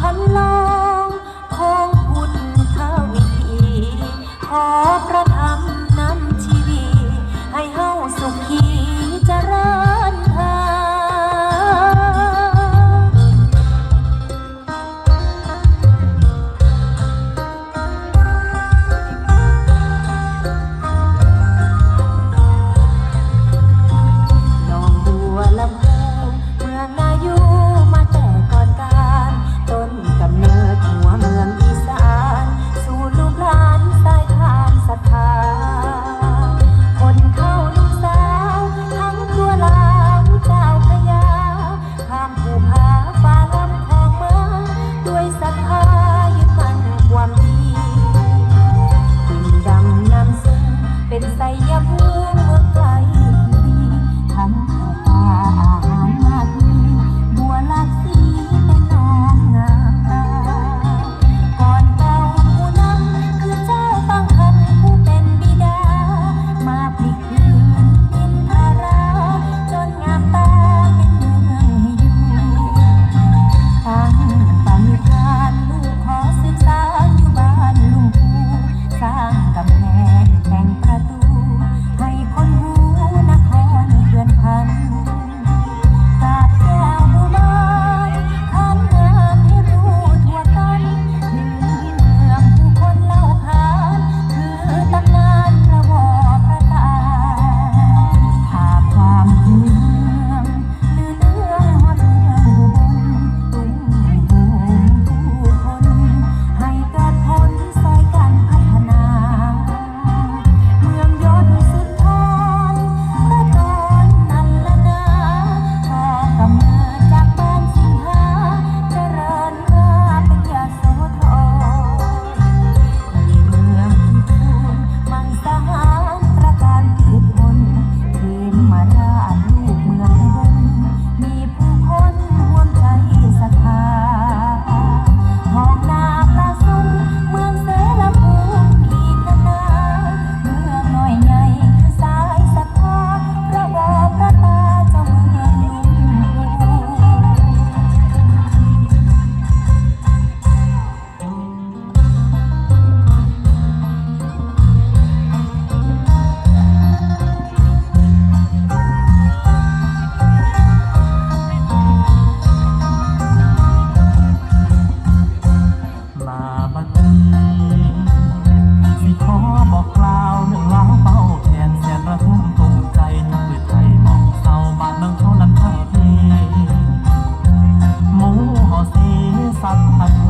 คำลองของคุณทวีขอพระ Đầy.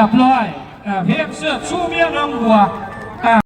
รียบร้อยเอ่อเพลงเสื้อสู้เมียน้องบัว